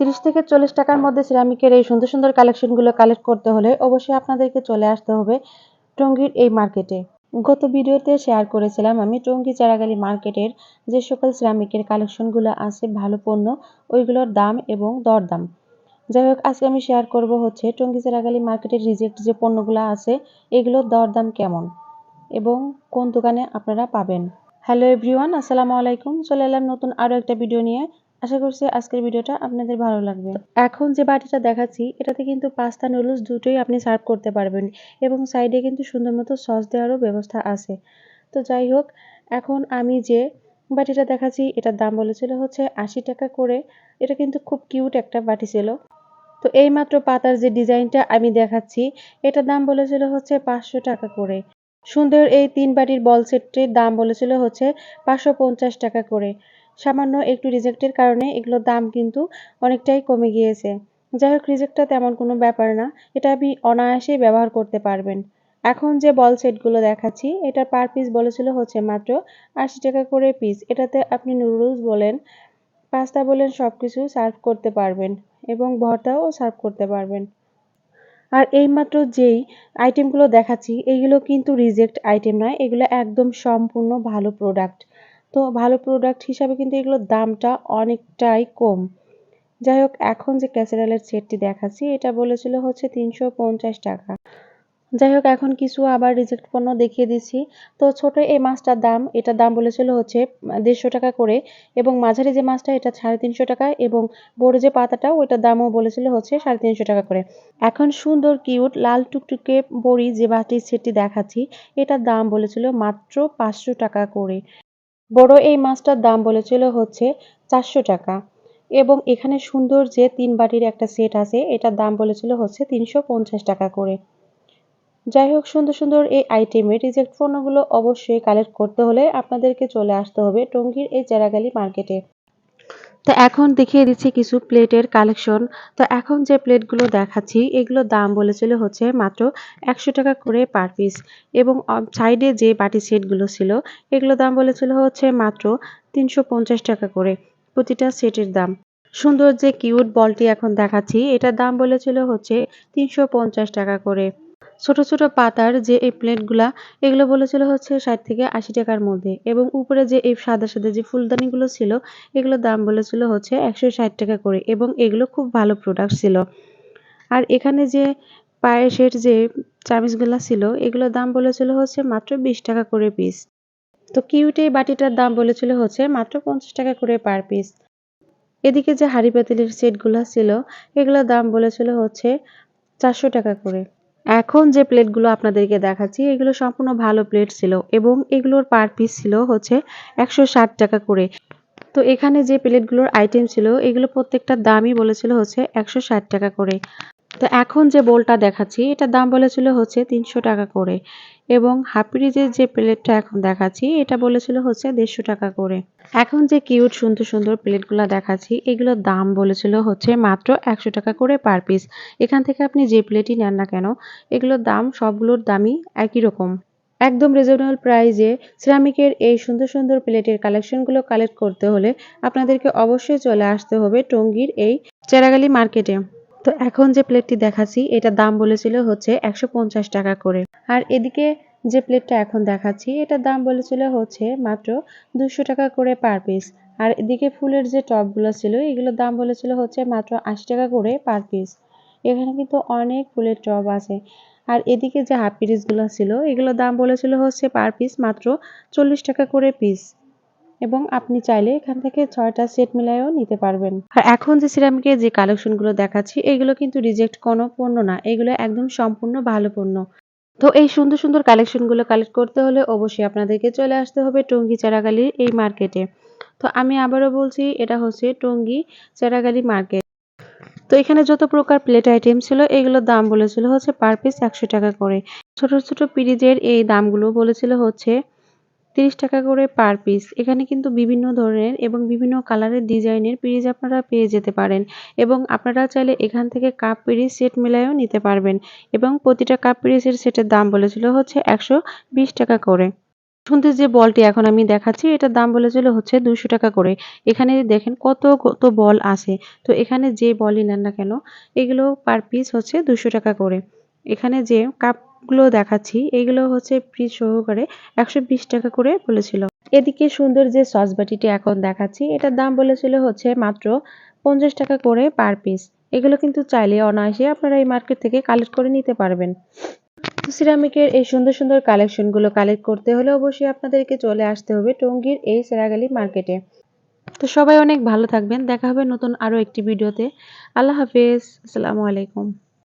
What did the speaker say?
তিরিশ থেকে চল্লিশ টাকার মধ্যে সিরামিকের এই সুন্দর সুন্দর কালেকশনগুলো কালেক্ট করতে হলে অবশ্যই আপনাদেরকে চলে আসতে হবে টঙ্গীর এই মার্কেটে গত ভিডিওতে শেয়ার করেছিলাম আমি টঙ্গী চারাগালি মার্কেটের যে সকল সিরামিকের কালেকশনগুলো আছে, ভালো পণ্য, ওইগুলোর দাম এবং দরদাম। যাই হোক, আজকে আমি শেয়ার করব হচ্ছে টঙ্গী চারাগালি মার্কেটের রিজেক্ট যে পণ্যগুলো আছে, এগুলোর দরদাম কেমন এবং কোন দোকানে আপনারা পাবেন। হ্যালো এভরিওয়ান, আসসালামু আলাইকুম। চলে এলাম নতুন আরও একটা ভিডিও নিয়ে। আশা করছি আজকের ভিডিওটা আপনাদের ভালো লাগবে। এখন যে বাটিটা দেখাচ্ছি, এটাতে কিন্তু পাস্তা নুডলস দুটোই আপনি সার্ভ করতে পারবেন এবং সাইডে কিন্তু সুন্দর মতো সস দেওয়ারও ব্যবস্থা আছে। তো যাই হোক, এখন আমি যে বাটিটা দেখাচ্ছি, এটার দাম বলেছিল হচ্ছে আশি টাকা করে। এটা কিন্তু খুব কিউট একটা বাটি ছিল। তো এই মাত্র পাতার যে ডিজাইনটা আমি দেখাচ্ছি, এটার দাম বলেছিল হচ্ছে পাঁচশো টাকা করে। সুন্দর এই তিন বাটির বল সেটটির দাম বলেছিল হচ্ছে পাঁচশো পঞ্চাশ টাকা করে। সামান্য একটু রিজেক্টের কারণে এগুলোর দাম কিন্তু অনেকটাই কমে গিয়েছে। যাই হোক রিজেক্টটা তেমন কোনো ব্যাপার না। এটা আপনি অনায়াসেই ব্যবহার করতে পারবেন। এখন যে বল সেটগুলো দেখাচ্ছি, এটা পার পিস বলেছিল হচ্ছে মাত্র আশি টাকা করে পিস এটাতে আপনি নুডলস বলেন পাস্তা বলেন সব কিছু সার্ভ করতে পারবেন এবং ভর্তাও সার্ভ করতে পারবেন। আর এইমাত্র যেই আইটেমগুলো দেখাচ্ছি, এইগুলো কিন্তু রিজেক্ট আইটেম নয়। এগুলো একদম সম্পূর্ণ ভালো প্রোডাক্ট তো ভালো প্রোডাক্ট হিসাবে কিন্তু এগুলোর দামটা অনেকটাই কম। যাই হোক, এখন যে ক্যাসেরালের সেটটি দেখাচ্ছি, এটা বলেছিল হচ্ছে তিনশো পঞ্চাশ টাকা। যাই হোক, এখন কিছু আবার রিজেক্ট পণ্য দেখিয়ে দিচ্ছি। তো ছোট এই মাছটার দাম, এটার দাম বলেছিল হচ্ছে দেড়শো টাকা করে এবং মাঝারি যে মাছটা, এটা সাড়ে তিনশো টাকা এবং বড় যে পাতাটা, ওইটার দামও বলেছিল হচ্ছে সাড়ে তিনশো টাকা করে। এখন সুন্দর কিউট লাল টুকটুকে বড়ি যে বাটির সেটটি দেখাচ্ছি, এটার দাম বলেছিল মাত্র পাঁচশো টাকা করে। বড় এই মাছটার দাম বলেছিল হচ্ছে চারশো টাকা। এবং এখানে সুন্দর যে তিন বাটির একটা সেট আছে, এটার দাম বলেছিল হচ্ছে তিনশো পঞ্চাশ টাকা করে। যাই হোক, সুন্দর সুন্দর এই আইটেমের রিজেক্ট পণ্যগুলো অবশ্যই কালেক্ট করতে হলে আপনাদেরকে চলে আসতে হবে টঙ্গীর এই চেরাগালি মার্কেটে তো এখন দেখিয়ে দিচ্ছি কিছু প্লেটের কালেকশন। তো এখন যে প্লেটগুলো দেখাচ্ছি এগুলো দাম বলেছিল হচ্ছে মাত্র একশো টাকা করে পার পিস এবং সাইডে যে বাটি সেটগুলো ছিল এগুলো দাম বলেছিল হচ্ছে মাত্র তিনশো পঞ্চাশ টাকা করে প্রতিটা সেটের দাম। সুন্দর যে কিউট বলটি এখন দেখাচ্ছি, এটার দাম বলেছিল হচ্ছে তিনশো পঞ্চাশ টাকা করে। ছোট ছোট পাতার যে এই প্লেটগুলা, এগুলো বলেছিল হচ্ছে ষাট থেকে আশি টাকার মধ্যে এবং উপরে যে এই সাদা সাদা যে ফুলদানিগুলো ছিল এগুলোর দাম বলেছিল হচ্ছে একশো ষাট টাকা করে এবং এগুলো খুব ভালো প্রোডাক্ট ছিল। আর এখানে যে পায়েসের যে চামিচগুলো ছিল এগুলোর দাম বলেছিল হচ্ছে মাত্র বিশ টাকা করে পিস তো কিউট এই বাটিটার দাম বলেছিল হচ্ছে মাত্র পঞ্চাশ টাকা করে পার পিস এদিকে যে হাড়ি পাতিলের সেটগুলো ছিল, এগুলোর দাম বলেছিল হচ্ছে চারশো টাকা করে। এখন যে প্লেটগুলো আপনাদেরকে দেখাচ্ছি, এগুলো সম্পূর্ণ ভালো প্লেট ছিল এবং এগুলোর পার পিস ছিল হচ্ছে একশো ষাট টাকা করে। তো এখানে যে প্লেটগুলোর আইটেম ছিল, এগুলো প্রত্যেকটা দামই বলেছিল হচ্ছে একশো ষাট টাকা করে। তো এখন যে বোলটা দেখাচ্ছি, এটার দাম বলেছিল হচ্ছে তিনশো টাকা করে এবং হাফিরিজের যে প্লেটটা এখন দেখাচ্ছি, এটা বলেছিল হচ্ছে দেড়শো টাকা করে। এখন যে কিউট সুন্দর সুন্দর প্লেটগুলো দেখাচ্ছি, এগুলোর দাম বলেছিল হচ্ছে মাত্র একশো টাকা করে পার পিস। এখান থেকে আপনি যে প্লেটই নেন না কেন, এগুলোর দাম সবগুলোর দামই একই রকম। একদম রিজনেবল প্রাইজে সিরামিকের এই সুন্দর সুন্দর প্লেটের কালেকশনগুলো কালেক্ট করতে হলে আপনাদেরকে অবশ্যই চলে আসতে হবে টঙ্গীর এই চেরাগালি মার্কেটে। তো এখন যে প্লেটটি দেখাচ্ছি, এটার দাম বলেছিল হচ্ছে একশো পঞ্চাশ টাকা করে। আর এদিকে যে প্লেটটা এখন দেখাচ্ছি, এটার দাম বলেছিল হচ্ছে মাত্র দুশো টাকা করে পার পিস আর এদিকে ফুলের যে টপগুলো ছিল, এগুলোর দাম বলেছিল হচ্ছে মাত্র আশি টাকা করে পার পিস এখানে কিন্তু অনেক ফুলের টব আছে। আর এদিকে যে হাফ পিরিসগুলো ছিল, এগুলোর দাম বলেছিল হচ্ছে পার পিস মাত্র চল্লিশ টাকা করে পিস এবং আপনি চাইলে এখান থেকে ছয়টা সেট মিলাইও নিতে পারবেন। আর এখন যে সিরামিকের যে কালেকশনগুলো দেখাচ্ছি, এগুলো কিন্তু রিজেক্ট কোনো পণ্য না। এগুলো একদম সম্পূর্ণ ভালো পণ্য। তো এই সুন্দর সুন্দর কালেকশনগুলো কালেক্ট করতে হলে অবশ্যই আপনাদেরকে চলে আসতে হবে টঙ্গি চারাগালির এই মার্কেটে তো আমি আবারও বলছি, এটা হচ্ছে টঙ্গি চারাগালি মার্কেট তো এখানে যত প্রকার প্লেট আইটেম ছিল, এগুলোর দাম বলেছিল হচ্ছে পার পিস একশো টাকা করে। ছোট ছোট পিরিজের এই দামগুলো বলেছিল হচ্ছে তিরিশ টাকা করে পার পিস এখানে কিন্তু বিভিন্ন ধরনের এবং বিভিন্ন কালারের ডিজাইনের পিরিজ আপনারা পেয়ে যেতে পারেন এবং আপনারা চাইলে এখান থেকে কাপ পিরিজ সেট মিলাইও নিতে পারবেন এবং প্রতিটা কাপ পিরিজের সেটের দাম বলেছিল হচ্ছে একশো বিশ টাকা করে। শুনতে যে বলটি এখন আমি দেখাচ্ছি, এটার দাম বলেছিল হচ্ছে দুশো টাকা করে। এখানে দেখেন কত কত বল আছে। তো এখানে যে বলই নেন না কেন, এগুলো পার পিস হচ্ছে দুশো টাকা করে। এখানে যে কাপগুলো দেখাচ্ছি। এগুলো হচ্ছে পিস সহকারে একশো বিশ টাকা করে বলেছিল। এদিকে সুন্দর যে সস বাটিটি এখন দেখাচ্ছি, এটার দাম বলেছিল হচ্ছে মাত্র পঞ্চাশ টাকা করে পার পিস। এগুলো কিন্তু চাইলে অনায়াসে আপনারা এই মার্কেট থেকে কালেক্ট করে নিতে পারবেন। সিরামিকের এই সুন্দর সুন্দর কালেকশনগুলো কালেক্ট করতে হলে অবশ্যই আপনাদেরকে চলে আসতে হবে টঙ্গীর এই সেরাগালি মার্কেটে। তো সবাই অনেক ভালো থাকবেন। দেখা হবে নতুন আরও একটি ভিডিওতে। আল্লাহ হাফেজ। আসসালামু আলাইকুম।